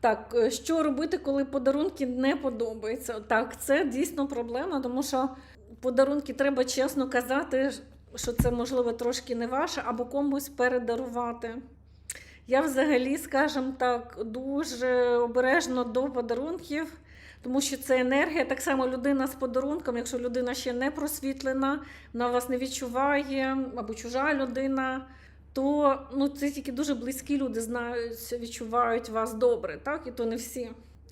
Так, е, що робити, коли подарунки не подобаються? Так, це дійсно проблема, тому що подарунки треба чесно казати, що це можливо трошки не ваше, або комусь передарувати. Я взагалі, скажімо так, дуже обережно до подарунків, тому що це енергія. Так само людина з подарунком, якщо людина ще не просвітлена, вона вас не відчуває, або чужа людина, то ну, це тільки дуже близькі люди знають, відчувають вас добре, так? І то не всі.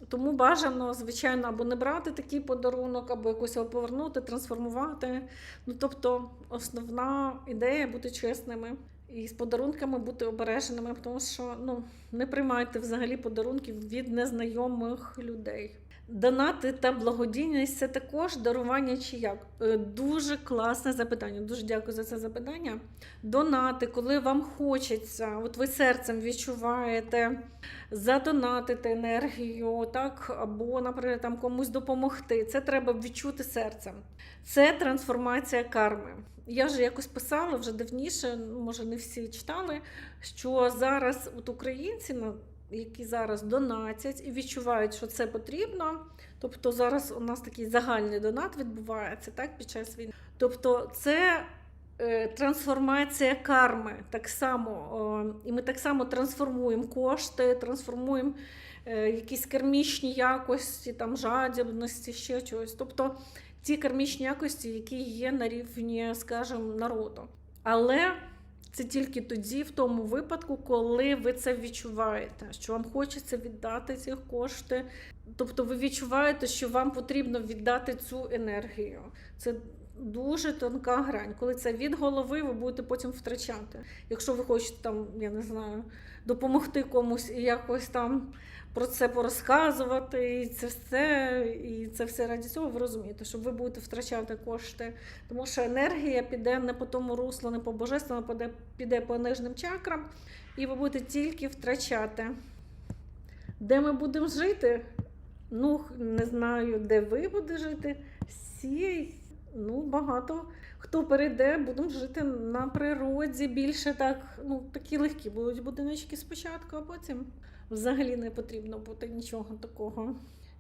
Тому бажано, звичайно, або не брати такий подарунок, або якось його повернути, трансформувати. Ну, тобто, основна ідея бути чесними і з подарунками бути обережними, тому що ну, не приймайте взагалі подарунків від незнайомих людей. Донати та благодійність це також дарування чи як? Е, Дуже класне запитання. Дуже дякую за це запитання. Донати, коли вам хочеться, от ви серцем відчуваєте задонатити енергію, так, або, наприклад, там комусь допомогти. Це треба відчути серцем. Це трансформація карми. Я вже якось писала вже давніше, ну, може не всі читали, що зараз от українці, ну, які зараз донатять і відчувають, що це потрібно. Тобто зараз у нас такий загальний донат відбувається так, під час війни. Тобто, це е, трансформація карми так само. І ми так само трансформуємо кошти, трансформуємо е, якісь кармічні якості, там жадібності, ще чогось. Тобто ті кармічні якості, які є на рівні, скажімо, народу. Але це тільки тоді, в тому випадку, коли ви це відчуваєте, що вам хочеться віддати ці кошти. Тобто ви відчуваєте, що вам потрібно віддати цю енергію. Це дуже тонка грань. Коли це від голови, ви будете потім втрачати. Якщо ви хочете там, я не знаю, допомогти комусь і якось там про це порозказувати, і це все, і це все раді цього, ви розумієте, що ви будете втрачати кошти. Тому що енергія піде не по тому руслу, не по божественному, піде, піде по нижнім чакрам, і ви будете тільки втрачати. Де ми будемо жити? Ну, не знаю, де ви будете жити. Всі, ну, багато хто перейде, будемо жити на природі більше так, ну, такі легкі будуть будиночки спочатку, а потім взагалі не потрібно бути нічого такого.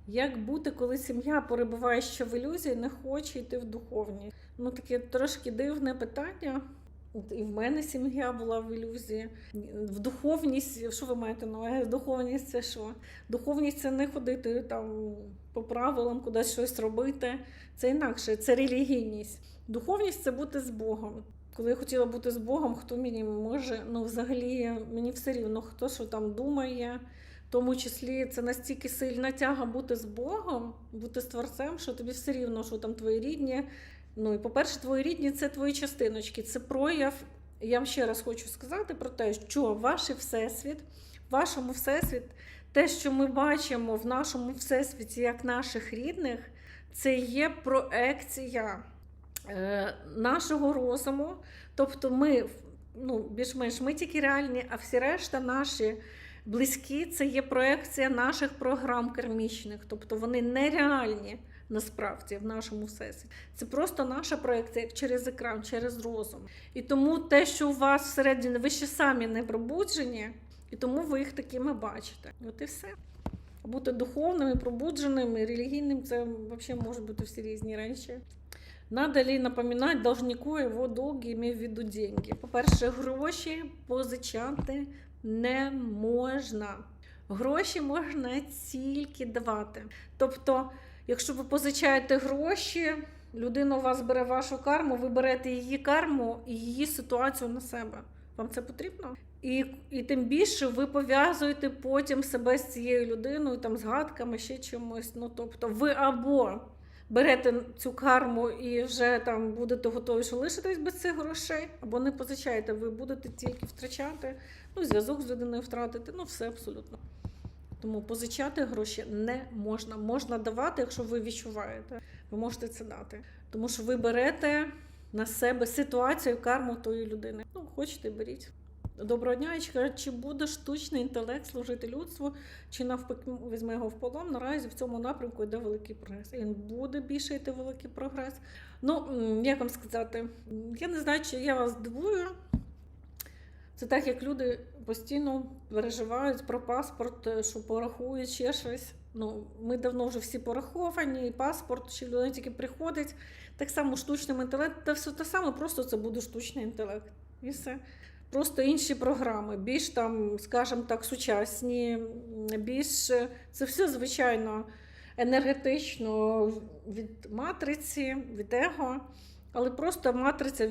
Як бути, коли сім'я перебуває ще в ілюзії, не хоче йти в духовні? Ну, таке трошки дивне питання. І в мене сім'я була в ілюзії. В духовність, що ви маєте на увазі? Духовність це що? Духовність це не ходити там по правилам, кудись щось робити. Це інакше, це релігійність. Духовність це бути з Богом. Коли я хотіла бути з Богом, хто мені може, ну взагалі мені все рівно, хто що там думає. В тому числі це настільки сильна тяга бути з Богом, бути з Творцем, що тобі все рівно, що там твої рідні. Ну і по-перше, твої рідні це твої частиночки, це прояв. Я вам ще раз хочу сказати про те, що ваш всесвіт, вашому всесвіт, те, що ми бачимо в нашому всесвіті як наших рідних, це є проекція нашого розуму. Тобто ми ну, більш-менш ми тільки реальні, а всі решта наші близькі це є проекція наших програм кармічних, тобто вони нереальні насправді в нашому всесвіті. Це просто наша проекція через екран, через розум. І тому те, що у вас всередині, ви ще самі не пробуджені, і тому ви їх такими бачите. От і все. Бути духовним, і пробудженим, і релігійним це взагалі можуть бути всі різні речі. Надо ли напоминать должнику його долги, имею в виду деньги. По-перше, гроші позичати не можна. Гроші можна тільки давати. Тобто, якщо ви позичаєте гроші, людина у вас бере вашу карму, ви берете її карму і її ситуацію на себе. Вам це потрібно? І, і тим більше ви пов'язуєте потім себе з цією людиною, там згадками, ще чимось. Ну тобто, ви або берете цю карму і вже там будете готові, що лишитесь без цих грошей, або не позичаєте, ви будете тільки втрачати, ну, зв'язок з людиною втратити, ну все абсолютно. Тому позичати гроші не можна. Можна давати, якщо ви відчуваєте, ви можете це дати. Тому що ви берете на себе ситуацію, карму тої людини. Ну, хочете, беріть. Доброго дня, і кажуть, чи буде штучний інтелект служити людству, чи навпаки візьме його в полон. Наразі в цьому напрямку йде великий прогрес. Він буде більше йти великий прогрес. Ну, як вам сказати, я не знаю, чи я вас дивую. Це так, як люди постійно переживають про паспорт, е, що порахують ще щось. Ну, ми давно вже всі пораховані, і паспорт, чи людина тільки приходить. Так само штучним інтелектом, та все те саме, просто це буде штучний інтелект. І все. Просто інші програми, більш там, скажімо так, сучасні, більш це все звичайно енергетично від матриці, від его, але просто матриця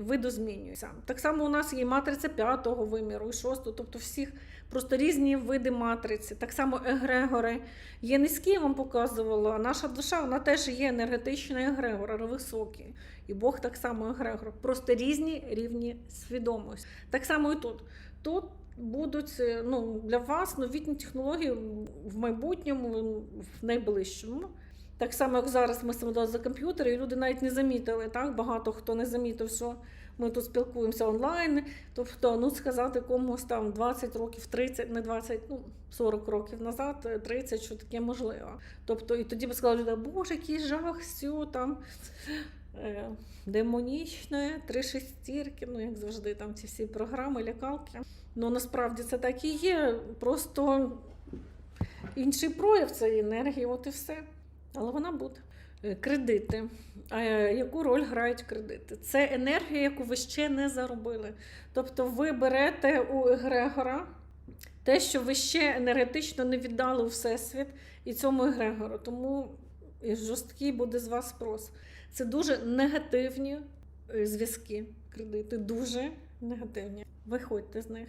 видозмінюється. Так само у нас є матриця п'ятого виміру і шостого, тобто всіх просто різні види матриці. Так само егрегори. Є низькі, я вам показувала. Наша душа вона теж є енергетичний егрегор, але високий. І Бог так само егрегор. Просто різні рівні свідомості. Так само і тут. Тут будуть е, ну, для вас новітні технології в майбутньому, в найближчому. Так само, як зараз ми сидимо за комп'ютер, і люди навіть не замітили, так? Багато хто не замітив, що ми тут спілкуємося онлайн. Тобто, ну сказати комусь там 20 років, 30, не 20, ну 40 років назад, е, 30, що таке можливо. Тобто, і тоді б сказали, люди, боже, який жах, все там е, демонічне, три шестірки, ну як завжди, там ці всі програми, лякалки. Ну насправді це так і є. Просто інший прояв цієї енергії, от і все. Але вона буде. Е, Кредити. А е, яку роль грають кредити? Це енергія, яку ви ще не заробили. Тобто ви берете у егрегора те, що ви ще енергетично не віддали у Всесвіт і цьому егрегору. Тому жорсткий буде з вас спрос. Це дуже негативні е, зв'язки, кредити, дуже негативні. Виходьте з них.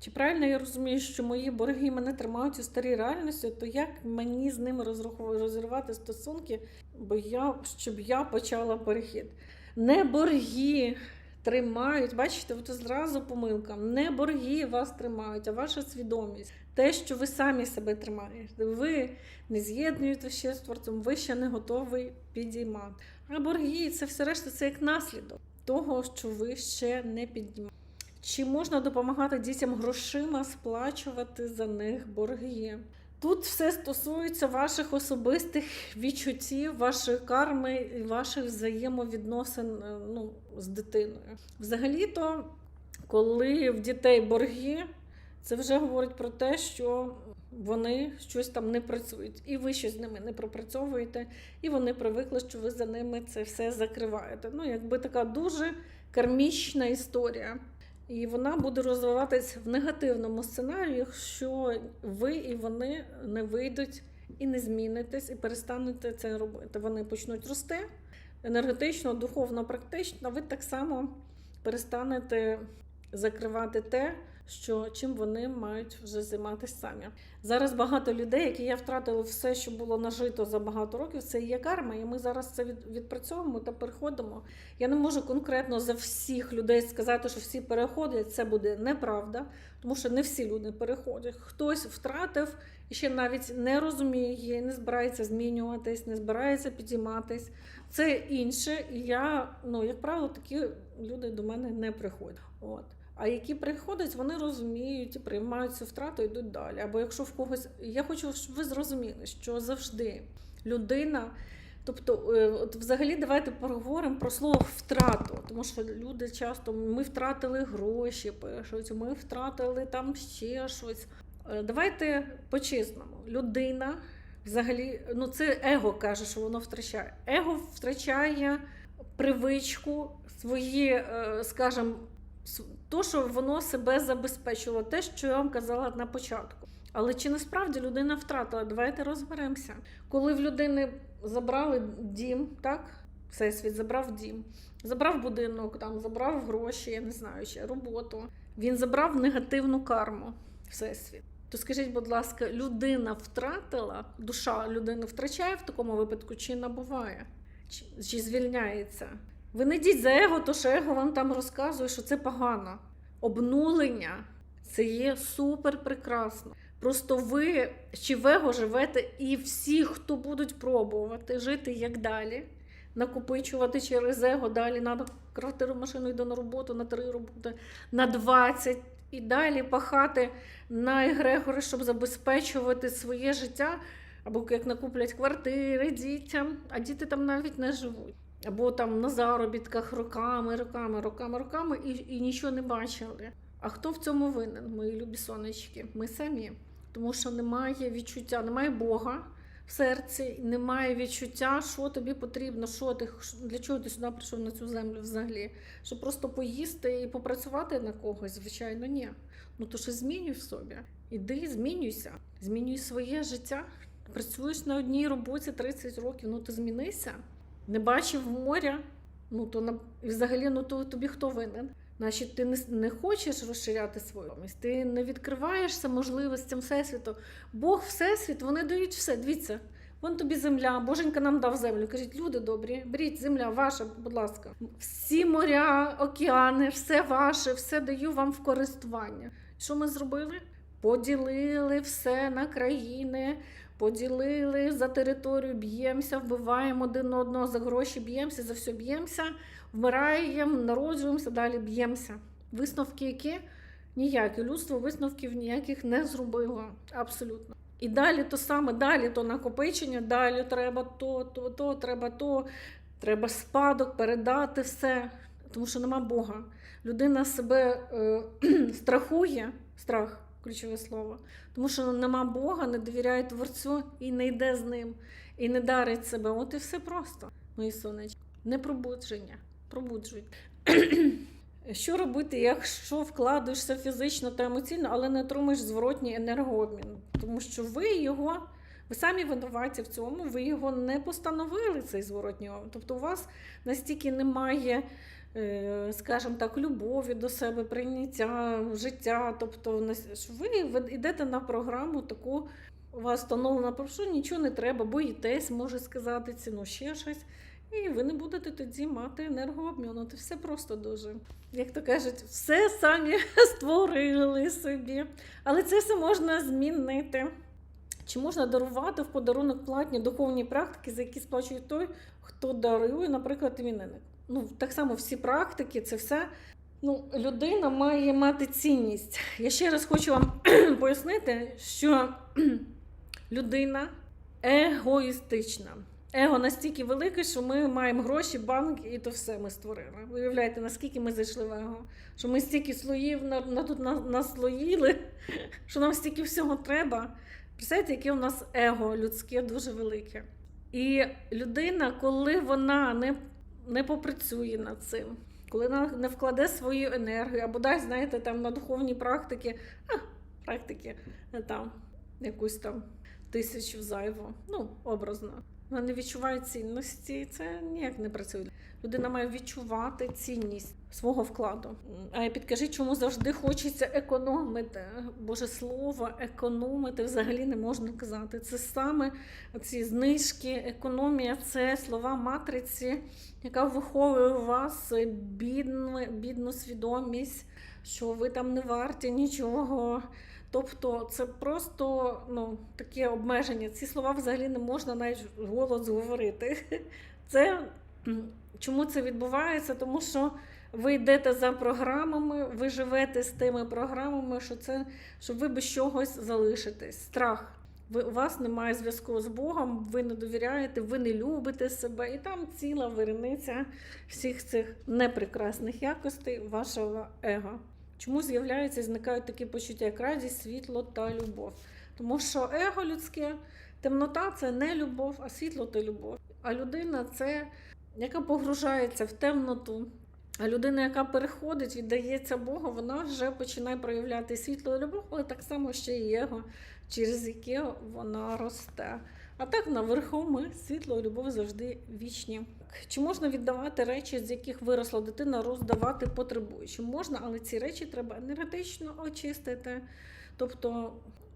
Чи правильно я розумію, що мої борги мене тримають у старій реальності, то як мені з ними розірвати стосунки, бо я, щоб я почала перехід? Не борги тримають, бачите, от зразу помилка. Не борги вас тримають, а ваша свідомість. Те, що ви самі себе тримаєте. Ви не з'єднуєте ще з творцем, ви ще не готові підіймати. А борги це все решта, це як наслідок того, що ви ще не підіймаєте. Чи можна допомагати дітям грошима сплачувати за них борги? Тут все стосується ваших особистих відчуттів, вашої карми і ваших взаємовідносин е, ну, з дитиною. Взагалі-то, коли в дітей борги, це вже говорить про те, що вони щось там не працюють, і ви щось з ними не пропрацьовуєте, і вони привикли, що ви за ними це все закриваєте. Ну, якби така дуже кармічна історія. І вона буде розвиватись в негативному сценарії, якщо ви і вони не вийдуть і не змінитесь, і перестанете це робити. Вони почнуть рости енергетично, духовно, практично, ви так само перестанете закривати те, що чим вони мають вже займатися самі. Зараз багато людей, які я втратила все, що було нажито за багато років, це є карма, і ми зараз це відпрацьовуємо та переходимо. Я не можу конкретно за всіх людей сказати, що всі переходять. Це буде неправда, тому що не всі люди переходять. Хтось втратив і ще навіть не розуміє, не збирається змінюватись, не збирається підійматись. Це інше. І я, ну, як правило, такі люди до мене не приходять. От. А які приходять, вони розуміють і приймають цю втрату і йдуть далі. Або якщо в когось. Я хочу, щоб ви зрозуміли, що завжди людина. Тобто, е, от взагалі, давайте поговоримо про слово втрату, тому що люди часто ми втратили гроші, пишуть, ми втратили там ще щось. Е, Давайте по-чесному. Людина взагалі, ну це его каже, що воно втрачає. Его втрачає привичку, свої, е, скажімо, то, що воно себе забезпечило, те, що я вам казала на початку. Але чи насправді людина втратила? Давайте розберемося. Коли в людини забрали дім, так? Всесвіт забрав дім, забрав будинок, там, забрав гроші, я не знаю, ще роботу. Він забрав негативну карму Всесвіт. То скажіть, будь ласка, людина втратила, душа людини втрачає в такому випадку чи набуває? Чи, чи звільняється? Ви не йдіть за его, то що его вам там розказує, що це погано. Обнулення це є супер прекрасно. Просто ви чи его живете, і всі, хто будуть пробувати жити як далі, накопичувати через его далі на квартиру, машину йду на роботу, на три роботи, на 20 і далі пахати на егрегори, щоб забезпечувати своє життя, або як накуплять квартири дітям, а діти там навіть не живуть. Або там на заробітках роками, роками, роками, роками і, і нічого не бачили. А хто в цьому винен, мої любі сонечки? Ми самі. Тому що немає відчуття, немає Бога в серці, немає відчуття, що тобі потрібно, що ти для чого ти сюди прийшов на цю землю взагалі. Щоб просто поїсти і попрацювати на когось, звичайно, ні. Ну то що змінюй в собі. Іди, змінюйся, змінюй своє життя. Працюєш на одній роботі 30 років, ну ти змінися. Не бачив моря, ну то взагалі, ну то тобі хто винен? Значить, ти не, не хочеш розширяти свою місць, ти не відкриваєшся можливостям Всесвіту. Бог, Всесвіт, вони дають все. Дивіться, вон тобі земля, Боженька нам дав землю. Кажіть, люди добрі, беріть земля, ваша, будь ласка. Всі моря, океани, все ваше, все даю вам в користування. Що ми зробили? Поділили все на країни, поділили за територію, б'ємося, вбиваємо один одного за гроші, б'ємося, за все б'ємося, вмираємо, народжуємося, далі б'ємося. Висновки які? Ніякі. Людство висновків ніяких не зробило. Абсолютно. І далі то саме, далі то накопичення, далі треба то, то, то, треба то, треба спадок, передати все. Тому що нема Бога. Людина себе е, страхує, страх ключове слово. Тому що нема Бога, не довіряє Творцю і не йде з ним, і не дарить себе. От і все просто, мої сонечки. Не пробудження. Пробуджують. Що робити, якщо вкладаєшся фізично та емоційно, але не отримуєш зворотній енергообмін? Тому що ви його, ви самі винуваті в цьому, ви його не постановили, цей зворотній обмін. Тобто у вас настільки немає скажімо так, любові до себе, прийняття життя. Тобто, ви йдете на програму таку, у вас встановлено, про що нічого не треба, боїтесь, може сказати ціну, ще щось. І ви не будете тоді мати енергообмін. От і все просто дуже. Як то кажуть, все самі створили собі. Але це все можна змінити. Чи можна дарувати в подарунок платні духовні практики, за які сплачує той, хто дарує, наприклад, іменинник? Ну, так само всі практики, це все. Ну, людина має мати цінність. Я ще раз хочу вам пояснити, що людина егоїстична.Его настільки велике, що ми маємо гроші, банк, і то все ми створили. Ви уявляєте, наскільки ми зайшли в его? Що ми стільки слоїв на, на тут на, наслоїли, що нам стільки всього треба. Представляєте, яке у нас его людське дуже велике. І людина, коли вона не, не попрацює над цим, коли не вкладе свою енергію, або дасть, знаєте, там на духовні практики, а, практики, е, там, якусь там тисячу зайву, ну, образно. Вона не відчуває цінності, це ніяк не працює. Людина має відчувати цінність свого вкладу. А я підкажіть, чому завжди хочеться економити. Боже слово, економити взагалі не можна казати. Це саме ці знижки, економія це слова матриці, яка виховує у вас бідну, бідну свідомість, що ви там не варті нічого. Тобто це просто ну, таке обмеження. Ці слова взагалі не можна навіть голос говорити. Це чому це відбувається? Тому що ви йдете за програмами, ви живете з тими програмами, що це щоб ви без чогось залишитесь. Страх. Ви, у вас немає зв'язку з Богом, ви не довіряєте, ви не любите себе, і там ціла вириниця всіх цих непрекрасних якостей вашого его. Чому з'являються і зникають такі почуття, як радість, світло та любов? Тому що его людське, темнота це не любов, а світло це любов. А людина це яка погружається в темноту. А людина, яка переходить, віддається Богу, вона вже починає проявляти світло і любов, але так само ще і його, через яке вона росте. А так наверху ми світло і любов завжди вічні. Чи можна віддавати речі, з яких виросла дитина, роздавати потребуючим? Можна, але ці речі треба енергетично очистити. Тобто,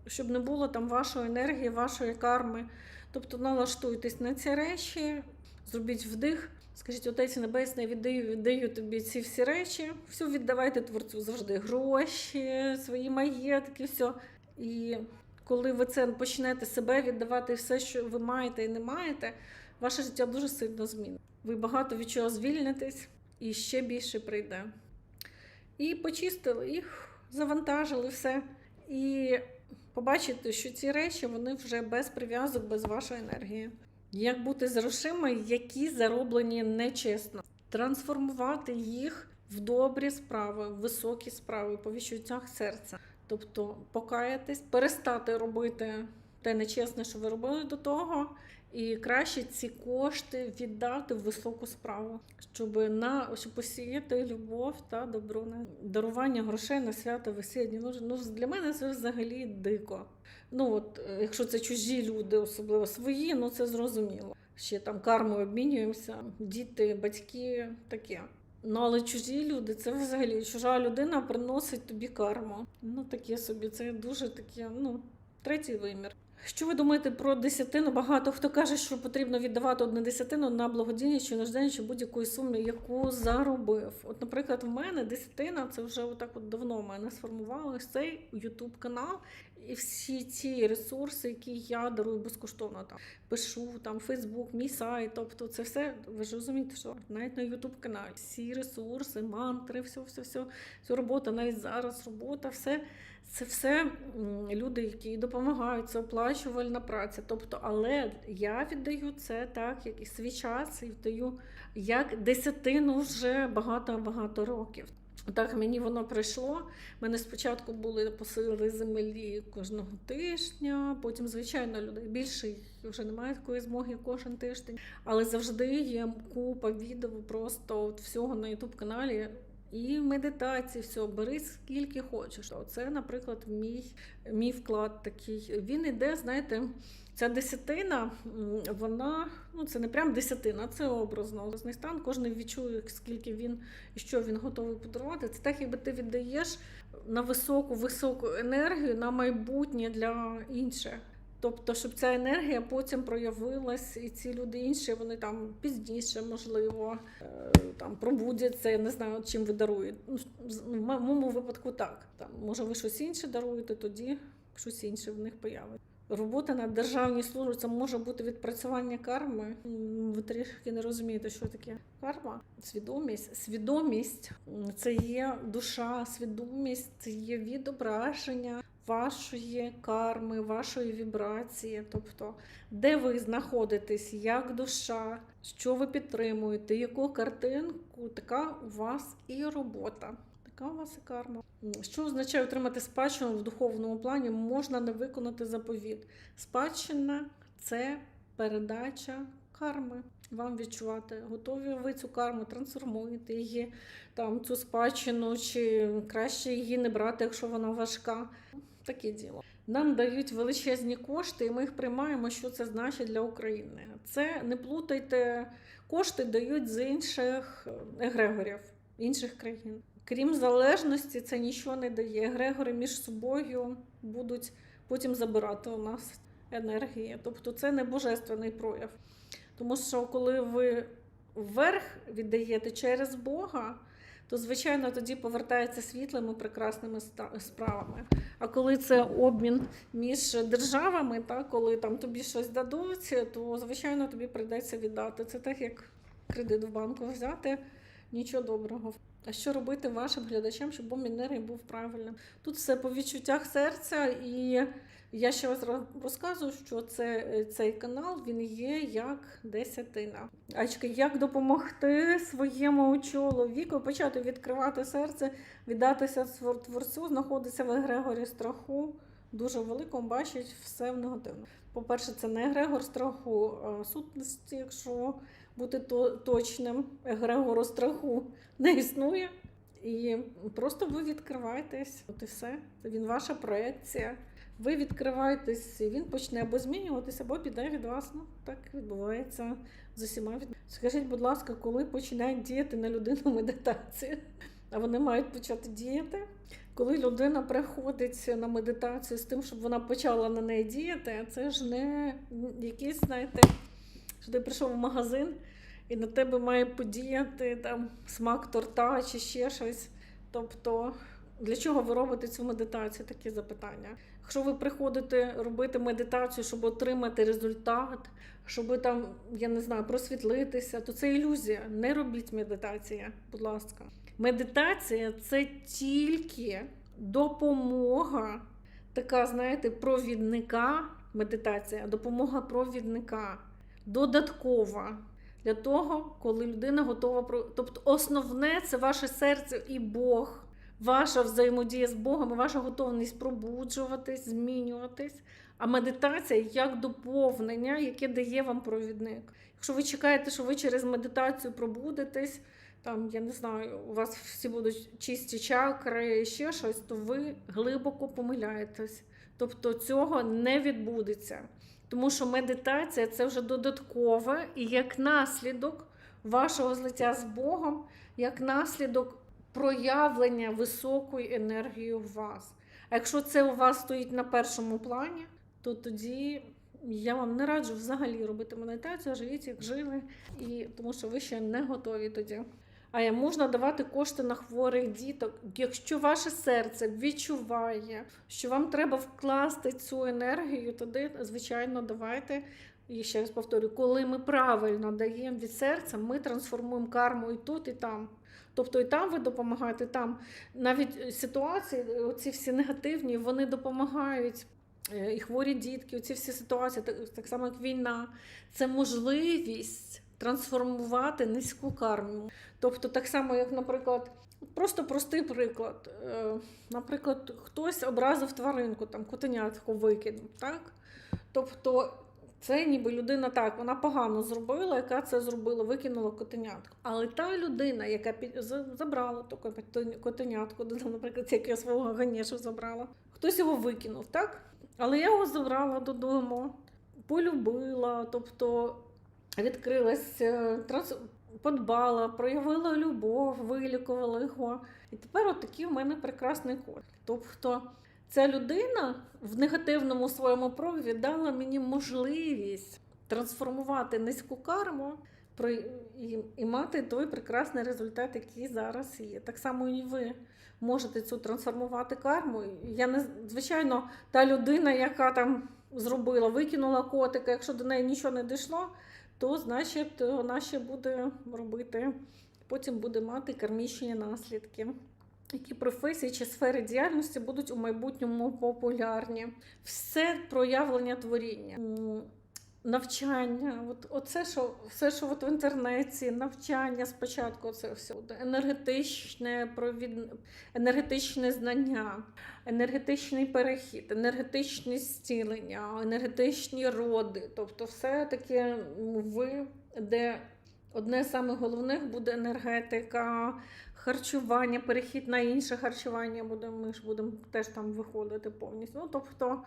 щоб не було там вашої енергії, вашої карми. Тобто налаштуйтесь на ці речі, зробіть вдих. Скажіть, Отець Небесний, віддаю, віддаю тобі ці всі речі. Все віддавайте творцю завжди гроші, свої маєтки, все. І коли ви це почнете себе віддавати все, що ви маєте і не маєте, ваше життя дуже сильно змінить. Ви багато від чого звільнитесь і ще більше прийде. І почистили їх, завантажили все. І побачите, що ці речі вони вже без прив'язок, без вашої енергії. Як бути з грошима, які зароблені нечесно, трансформувати їх в добрі справи, в високі справи, по відчуттях серця. Тобто покаятись, перестати робити те нечесне, що ви робили до того, і краще ці кошти віддати в високу справу, щоб на щоб посіяти любов та добро на дарування грошей на свято весілля. Ну, ну для мене це взагалі дико. Ну от якщо це чужі люди, особливо свої, ну це зрозуміло. Ще там кармою обмінюємося, діти, батьки, таке. Ну, але чужі люди, це взагалі чужа людина приносить тобі карму. Ну, таке собі, це дуже таке, ну, третій вимір. Що ви думаєте про десятину? Багато хто каже, що потрібно віддавати одну десятину на благодійність чи нуждення, чи будь-якої суми, яку заробив. От, наприклад, в мене десятина, це вже отак от давно в мене сформувалось цей YouTube канал. І всі ці ресурси, які я дарую безкоштовно там пишу, там Фейсбук, мій сайт, тобто це все, ви ж розумієте, що навіть на YouTube каналі всі ресурси, мантри, все, все, все, все робота, навіть зараз робота, все це все люди, які допомагають, це оплачувальна праця. Тобто, але я віддаю це так, як і свій час, і віддаю як десятину вже багато-багато років. Так мені воно прийшло. Мене спочатку були посили землі кожного тижня, потім, звичайно, людей більше вже немає такої змоги кожен тиждень. Але завжди є купа відео просто от всього на youtube каналі. І медитації, все, бери скільки хочеш. Оце, наприклад, мій, мій вклад такий. Він іде, знаєте, ця десятина, вона ну це не прям десятина, це образно. Образний стан. Кожен відчує, скільки він і що він готовий подарувати. Це так, якби ти віддаєш на високу, високу енергію на майбутнє для інших. Тобто, щоб ця енергія потім проявилась, і ці люди інші, вони там пізніше, можливо, е, там пробудяться, я не знаю, чим ви даруєте. Ну, в моєму випадку так. Там, може, ви щось інше даруєте, тоді щось інше в них появиться. Робота на державній службі це може бути відпрацювання карми. Ви трішки не розумієте, що таке карма. Свідомість. Свідомість це є душа, свідомість це є відображення вашої карми, вашої вібрації. Тобто, де ви знаходитесь, як душа, що ви підтримуєте, яку картинку, така у вас і робота. Така у вас і карма. Що означає отримати спадщину в духовному плані? Можна не виконати заповіт. Спадщина це передача карми. Вам відчувати, готові ви цю карму, трансформуєте її, там цю спадщину, чи краще її не брати, якщо вона важка. Таке діло. Нам дають величезні кошти, і ми їх приймаємо, що це значить для України. Це не плутайте, кошти дають з інших егрегорів, інших країн. Крім залежності, це нічого не дає. Егрегори між собою будуть потім забирати у нас енергії. Тобто це не божественний прояв. Тому що коли ви вверх віддаєте через Бога, то звичайно тоді повертається світлими прекрасними справами. А коли це обмін між державами, та, коли там тобі щось дадуть, то звичайно тобі прийдеться віддати. Це так, як кредит в банку взяти, нічого доброго. А що робити вашим глядачам, щоб обмін був правильним? Тут все по відчуттях серця, і я ще раз розказую, що це, цей канал він є як десятина. Ачка, як допомогти своєму чоловіку почати відкривати серце, віддатися творцю, знаходиться в егрегорі страху, дуже великому, бачить все в негативному. По-перше, це не егрегор страху а сутності, якщо бути то- точним, егрегору страху не існує. І просто ви відкриваєтесь, от і все. Він ваша проекція. Ви відкриваєтесь, і він почне або змінюватися, або піде від вас. Ну, так відбувається з усіма від. Скажіть, будь ласка, коли починають діяти на людину медитація? А вони мають почати діяти. Коли людина приходить на медитацію з тим, щоб вона почала на неї діяти, це ж не якийсь, знаєте, що ти прийшов в магазин і на тебе має подіяти там смак торта чи ще щось. Тобто, для чого ви робите цю медитацію? Такі запитання. Якщо ви приходите робити медитацію, щоб отримати результат, щоб там, я не знаю, просвітлитися, то це ілюзія. Не робіть медитації, будь ласка. Медитація це тільки допомога, така, знаєте, провідника. Медитація, допомога провідника, додаткова. для того, коли людина готова про. Тобто, основне це ваше серце і Бог, ваша взаємодія з Богом, і ваша готовність пробуджуватись, змінюватись. А медитація як доповнення, яке дає вам провідник. Якщо ви чекаєте, що ви через медитацію пробудетесь, там, я не знаю, у вас всі будуть чисті чакри, ще щось, то ви глибоко помиляєтесь. Тобто цього не відбудеться. Тому що медитація це вже додаткове і як наслідок вашого злиття з Богом, як наслідок проявлення високої енергії в вас. А якщо це у вас стоїть на першому плані, то тоді я вам не раджу взагалі робити медитацію, живіть як жили, і тому що ви ще не готові тоді. А можна давати кошти на хворих діток, якщо ваше серце відчуває, що вам треба вкласти цю енергію, тоді, звичайно, давайте. І ще раз повторюю, коли ми правильно даємо від серця, ми трансформуємо карму і тут, і там. Тобто і там ви допомагаєте, там навіть ситуації, оці всі негативні, вони допомагають. Е, І хворі дітки, оці всі ситуації, так само як війна, це можливість трансформувати низьку карму. Тобто, так само, як, наприклад, просто простий приклад. Е, Наприклад, хтось образив тваринку, там котенятку викинув, так? Тобто, це ніби людина так, вона погано зробила, яка це зробила, викинула котенятку. Але та людина, яка забрала коте- котенятку, наприклад, як я свого ганєшу забрала, хтось його викинув, так? Але я його забрала додому, полюбила, тобто відкрилась, е, транс... подбала, проявила любов, вилікувала його. І тепер от такий в мене прекрасний кот. Тобто ця людина в негативному своєму прояві дала мені можливість трансформувати низьку карму і, і мати той прекрасний результат, який зараз є. Так само і ви можете цю трансформувати карму. Я не звичайно, та людина, яка там зробила, викинула котика, якщо до неї нічого не дійшло, то значить вона ще буде робити, потім буде мати кармічні наслідки. Які професії чи сфери діяльності будуть у майбутньому популярні? Все проявлення творіння, навчання, от, оце, що все, що от в інтернеті, навчання спочатку, це все енергетичне провід... енергетичне знання, енергетичний перехід, енергетичне зцілення, енергетичні роди. Тобто, все таки ви, де одне з самих головних буде енергетика, харчування, перехід на інше харчування буде. Ми ж будемо теж там виходити повністю. Ну, тобто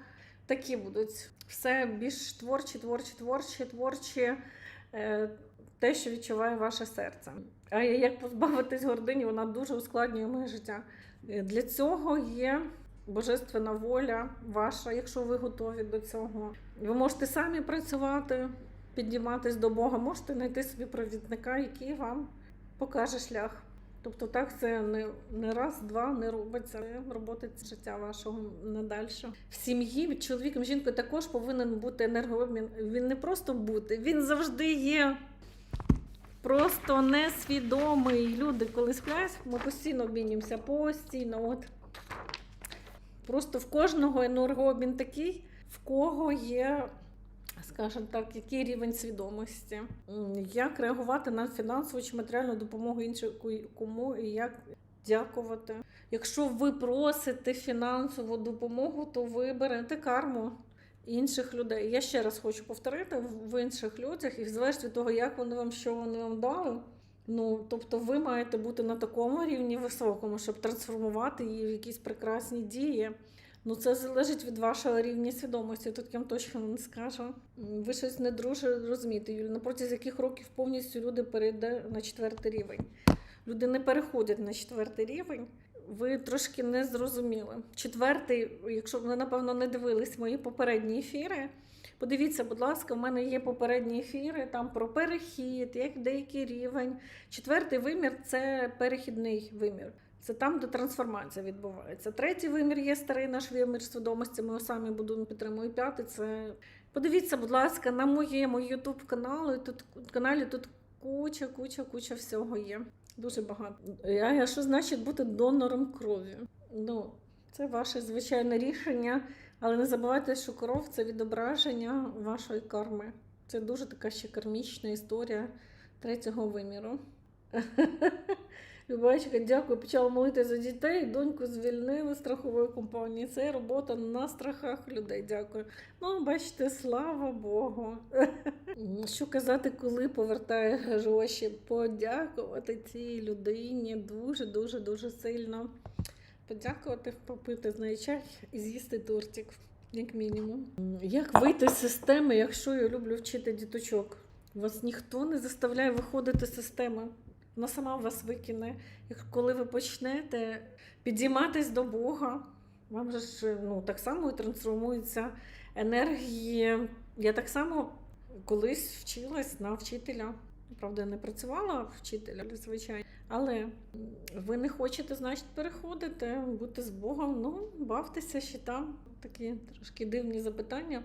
такі будуть все більш творчі, творчі, творчі, творчі. Е, те, що відчуває ваше серце. А як позбавитись гордині, вона дуже ускладнює моє життя. Е, Для цього є божественна воля ваша, якщо ви готові до цього. Ви можете самі працювати, підніматись до Бога, можете знайти собі провідника, який вам покаже шлях. Тобто так це не, не раз, два не робиться. Це робота життя вашого надальше. В сім'ї чоловіком, жінкою також повинен бути енергообмін. Він не просто бути, він завжди є. Просто несвідомий. Люди, коли сплять, ми постійно обмінюємося, постійно. От. Просто в кожного енергообмін такий, в кого є, скажімо так, який рівень свідомості. Як реагувати на фінансову чи матеріальну допомогу іншому кому і як дякувати. Якщо ви просите фінансову допомогу, то ви берете карму інших людей. Я ще раз хочу повторити в інших людях, і залежить від того, як вони вам що вони вам дали. Ну, тобто ви маєте бути на такому рівні високому, щоб трансформувати її в якісь прекрасні дії. Ну, це залежить від вашого рівня свідомості. Тут я вам точно не скажу. Ви щось не дуже розумієте, Юлі. На протязі яких років повністю люди перейде на четвертий рівень. Люди не переходять на четвертий рівень. Ви трошки не зрозуміли. Четвертий, якщо ви, напевно, не дивились мої попередні ефіри, подивіться, будь ласка, в мене є попередні ефіри там про перехід, як деякий рівень. Четвертий вимір це перехідний вимір. Це там, де трансформація відбувається. Третій вимір є старий наш вимір свідомості. Ми самі будемо підтримувати. П'ятий це подивіться, будь ласка, на моєму Ютуб каналі. Тут каналі тут куча, куча, куча всього є. Дуже багато. А що значить бути донором крові? Ну, це ваше звичайне рішення, але не забувайте, що кров це відображення вашої карми. Це дуже така ще кармічна історія. третього виміру. Любачка, дякую. Почала молити за дітей. Доньку звільнили страхової компанії. Це робота на страхах людей. Дякую. Ну, бачите, слава Богу. Що казати, коли повертає гроші? Подякувати цій людині дуже, дуже, дуже сильно. Подякувати, попити з неї чай і з'їсти тортик, як мінімум. Як вийти з системи, якщо я люблю вчити діточок? Вас ніхто не заставляє виходити з системи. Вона сама вас викине. Як коли ви почнете підійматись до Бога, вам же ж ну, так само і трансформуються енергії. Я так само колись вчилась на вчителя. Правда, не працювала вчителя, звичайно. Але ви не хочете, значить, переходити, бути з Богом. Ну, бавтеся ще там. Такі трошки дивні запитання.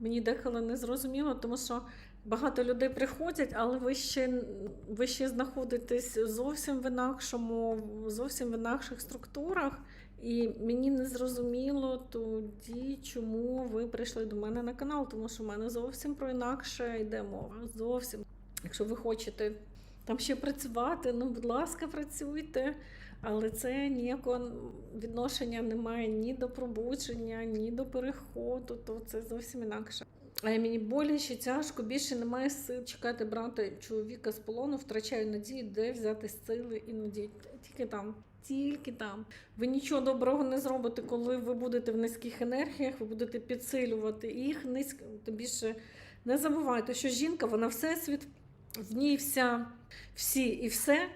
Мені деколи не зрозуміло, тому що багато людей приходять, але ви ще, ви ще знаходитесь зовсім в інакшому, зовсім в інакших структурах. І мені не зрозуміло тоді, чому ви прийшли до мене на канал, тому що в мене зовсім про інакше йде мова. Зовсім. Якщо ви хочете там ще працювати, ну, будь ласка, працюйте. Але це ніякого відношення не має ні до пробудження, ні до переходу, то це зовсім інакше. А мені боляче, тяжко, більше немає сил чекати брати чоловіка з полону, втрачаю надію, де взяти сили і надію. Тільки там, тільки там. Ви нічого доброго не зробите, коли ви будете в низьких енергіях, ви будете підсилювати їх низько. Тим більше не забувайте, що жінка, вона всесвіт, в ній вся, всі і все.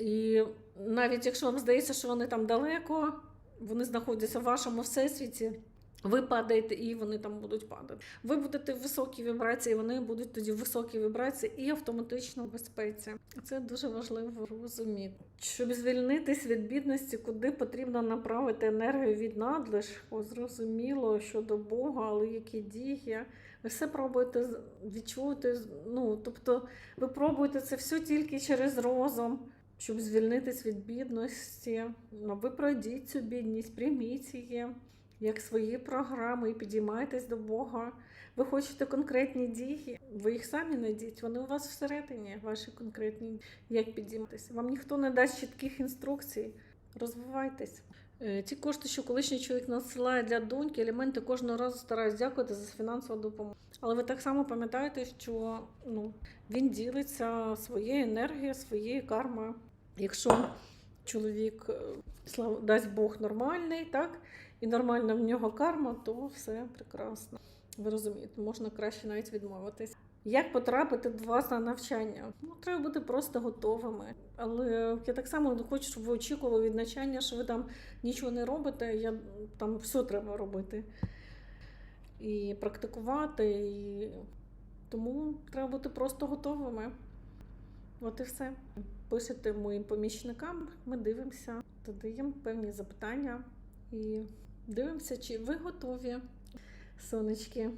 І навіть якщо вам здається, що вони там далеко, вони знаходяться в вашому всесвіті. Ви падаєте і вони там будуть падати. Ви будете в високій вібрації, вони будуть тоді в високій вібрації і автоматично в безпеці. Це дуже важливо розуміти. Щоб звільнитись від бідності, куди потрібно направити енергію від надлишку, зрозуміло щодо Бога, але які дії. Ви все пробуєте відчути. Ну тобто, ви пробуєте це все тільки через розум. Щоб звільнитись від бідності, Ну, ви пройдіть цю бідність, прийміть її як свої програми і підіймайтесь до Бога. Ви хочете конкретні дії, ви їх самі знайдіть, вони у вас всередині, ваші конкретні, як підійматися. Вам ніхто не дасть чітких інструкцій. Розвивайтесь. Е, Ті кошти, що колишній чоловік надсилає для доньки, елементи кожного разу стараюсь дякувати за фінансову допомогу. Але ви так само пам'ятаєте, що ну, він ділиться своєю енергією, своєю кармою. Якщо чоловік, е, слава дасть Бог, нормальний, так, і нормальна в нього карма, то все прекрасно. Ви розумієте, можна краще навіть відмовитись. Як потрапити до вас на навчання? Ну, треба бути просто готовими. Але я так само не хочу, щоб ви очікували від навчання, що ви там нічого не робите. Я, там все треба робити. І практикувати. І... Тому треба бути просто готовими. От і все. Пишете моїм помічникам, ми дивимося, додаємо певні запитання і дивимося, чи ви готові, сонечки.